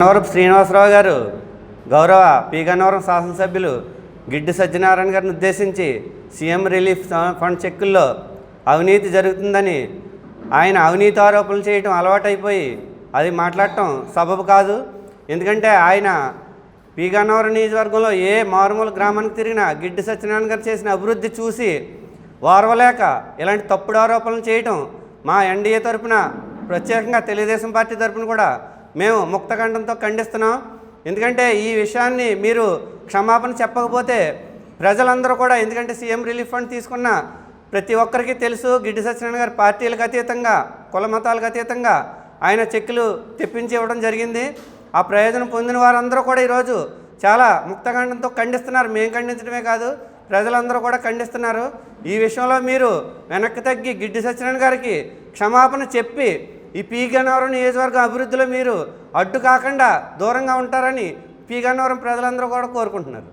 గన్నవరపు శ్రీనివాసరావు గారు గౌరవ పి. గన్నవరం శాసనసభ్యులు గిడ్డి సత్యనారాయణ గారిని ఉద్దేశించి సీఎం రిలీఫ్ ఫండ్ చెక్కుల్లో అవినీతి జరుగుతుందని ఆయన అవినీతి ఆరోపణలు చేయటం అలవాటైపోయి అది మాట్లాడటం సబబు కాదు. ఎందుకంటే ఆయన పి. గన్నవరం నియోజకవర్గంలో ఏ మారుమూల గ్రామానికి తిరిగినా గిడ్డి సత్యనారాయణ గారు చేసిన అభివృద్ధి చూసి వారవలేక ఇలాంటి తప్పుడు ఆరోపణలు చేయటం మా ఎన్డీఏ తరపున ప్రత్యేకంగా తెలుగుదేశం పార్టీ తరపున కూడా మేము ముక్తఖండంతో ఖండిస్తున్నాం. ఎందుకంటే ఈ విషయాన్ని మీరు క్షమాపణ చెప్పకపోతే ప్రజలందరూ కూడా ఎందుకంటే సీఎం రిలీఫ్ ఫండ్ తీసుకున్న ప్రతి ఒక్కరికి తెలుసు గిడ్డి సత్యనారాయణ గారు పార్టీలకు అతీతంగా కుల మతాలకు అతీతంగా ఆయన చెక్కులు తెప్పించి ఇవ్వడం జరిగింది. ఆ ప్రయోజనం పొందిన వారందరూ కూడా ఈరోజు చాలా ముక్తఖండంతో ఖండిస్తున్నారు. మేము ఖండించడమే కాదు ప్రజలందరూ కూడా ఖండిస్తున్నారు. ఈ విషయంలో మీరు వెనక్కి తగ్గి గిడ్డి సత్యనారాయణ గారికి క్షమాపణ చెప్పి ఈ పీ గన్నవరం నియోజకవర్గం అభివృద్ధిలో మీరు అడ్డు కాకుండా దూరంగా ఉంటారని పీ గన్నవరం ప్రజలందరూ కూడా కోరుకుంటున్నారు.